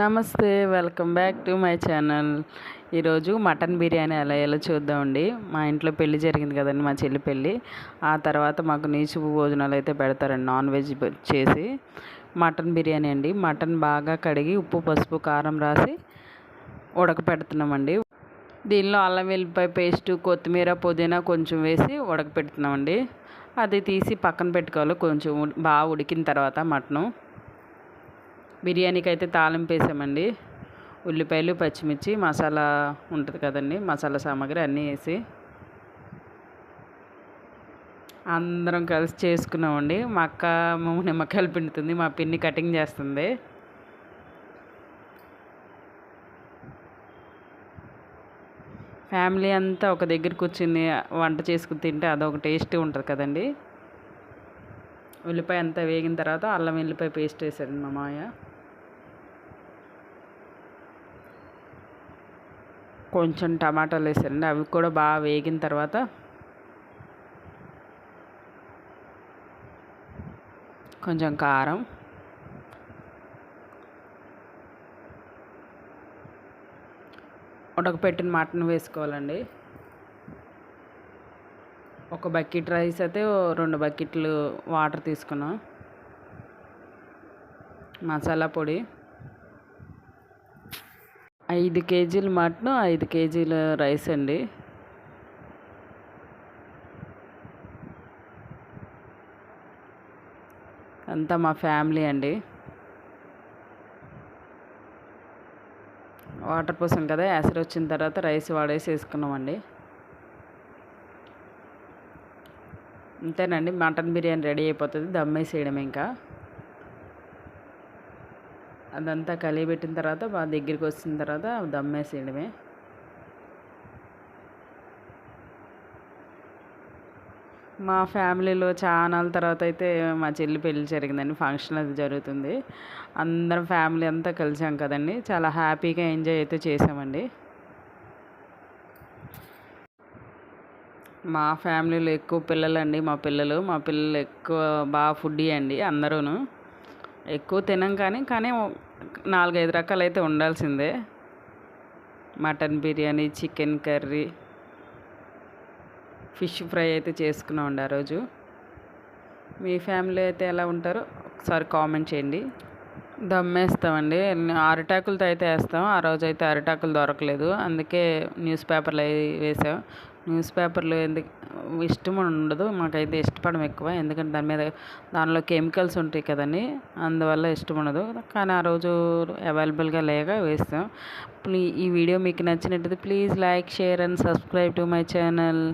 నమస్తే welcome back to my channel. ఈరోజు mutton biryani ఎలా ఎలా చూద్దామండి. మా ఇంట్లో పెళ్ళి జరిగింది కదండి మా చెల్లి పెళ్ళి ఆ తర్వాత మాకు నీచు భోజనాలు అయితే పెడతారండి నాన్ వెజ్ చేసి. మటన్ బిర్యానీ అండి. మటన్ బాగా కడిగి ఉప్పు పసుపు కారం రాసి ఉడకపెడుతున్నామండి. దీనిలో అల్లం వెల్లిపాయ పేస్ట్ కొత్తిమీర పుదీనా కొంచెం వేసి ఉడకపెడుతున్నామండి. అది తీసి పక్కన పెట్టుకోవాలి. కొంచెం బాగా ఉడికిన తర్వాత మటను. బిర్యానీకి అయితే తాలింపు వేసామండి ఉల్లిపాయలు పచ్చిమిర్చి మసాలా ఉంటుంది కదండి. మసాలా సామాగ్రి అన్నీ వేసి అందరం కలిసి చేసుకున్నామండి. మా అక్క నిమ్మకాయలు పిండుతుంది. మా పిన్ని కటింగ్ చేస్తుంది. ఫ్యామిలీ అంతా ఒక దగ్గర కూర్చుని వంట చేసుకుని తింటే అదొక టేస్ట్ ఉంటుంది కదండి. ఉల్లిపాయ అంతా వేగిన తర్వాత అల్లం వెల్లిపాయ పేస్ట్ వేసాడు మా మాయ కొంచెం టమాటాలు వేసానండి. అవి కూడా బాగా వేగిన తర్వాత కొంచెం కారం ఉడకపెట్టిన మటన్ వేసుకోవాలండి. ఒక బకెట్ రైస్ అయితే రెండు బకెట్లు వాటర్ తీసుకున్నాం. మసాలా పొడి. ఐదు కేజీలు మటన్ ఐదు కేజీల రైస్ అండి. అంతా మా ఫ్యామిలీ అండి. వాటర్ పోసాం కదా యాసిడ్ వచ్చిన తర్వాత రైస్ వాడేసి వేసుకున్నామండి అంతేనండి మటన్ బిర్యానీ రెడీ అయిపోతుంది దమ్మేసేయడం ఇంకా అదంతా కలియబెట్టిన తర్వాత బాగా దగ్గరికి వచ్చిన తర్వాత దమ్మేసేయడమే. మా ఫ్యామిలీలో చాలా తర్వాత అయితే మా చెల్లి పెళ్ళి జరిగిందండి ఫంక్షన్ అది జరుగుతుంది. అందరం ఫ్యామిలీ అంతా కలిసాం కదండి చాలా హ్యాపీగా ఎంజాయ్ అయితే చేసామండి. మా ఫ్యామిలీలో ఎక్కువ పిల్లలండి మా పిల్లలు మా పిల్లలు ఎక్కువ బాగా ఫుడ్ అండి అందరూను. ఎక్కువ తినం కానీ కానీ నాలుగైదు రకాలు అయితే ఉండాల్సిందే. Mutton biryani chicken curry fish fry అయితే చేసుకున్నామండి ఆ రోజు. మీ ఫ్యామిలీ అయితే ఎలా ఉంటారో ఒకసారి కామెంట్ చేయండి. దమ్ వేస్తామండి అరిటాకులతో అయితే వేస్తాం. ఆ రోజు అయితే అరిటాకులు దొరకలేదు. అందుకే న్యూస్ పేపర్లు వేసాం. న్యూస్ పేపర్లు ఎందుకు ఇష్టం ఉండదు. మాకైతే ఇష్టపడడం ఎక్కువ. ఎందుకంటే దాని మీద దానిలో కెమికల్స్ ఉంటాయి కదండి. అందువల్ల ఇష్టం ఉండదు. కానీ ఆ రోజు అవైలబుల్గా లేక వేస్తాం. ఈ వీడియో మీకు నచ్చినట్టయితే please like share and subscribe to my channel.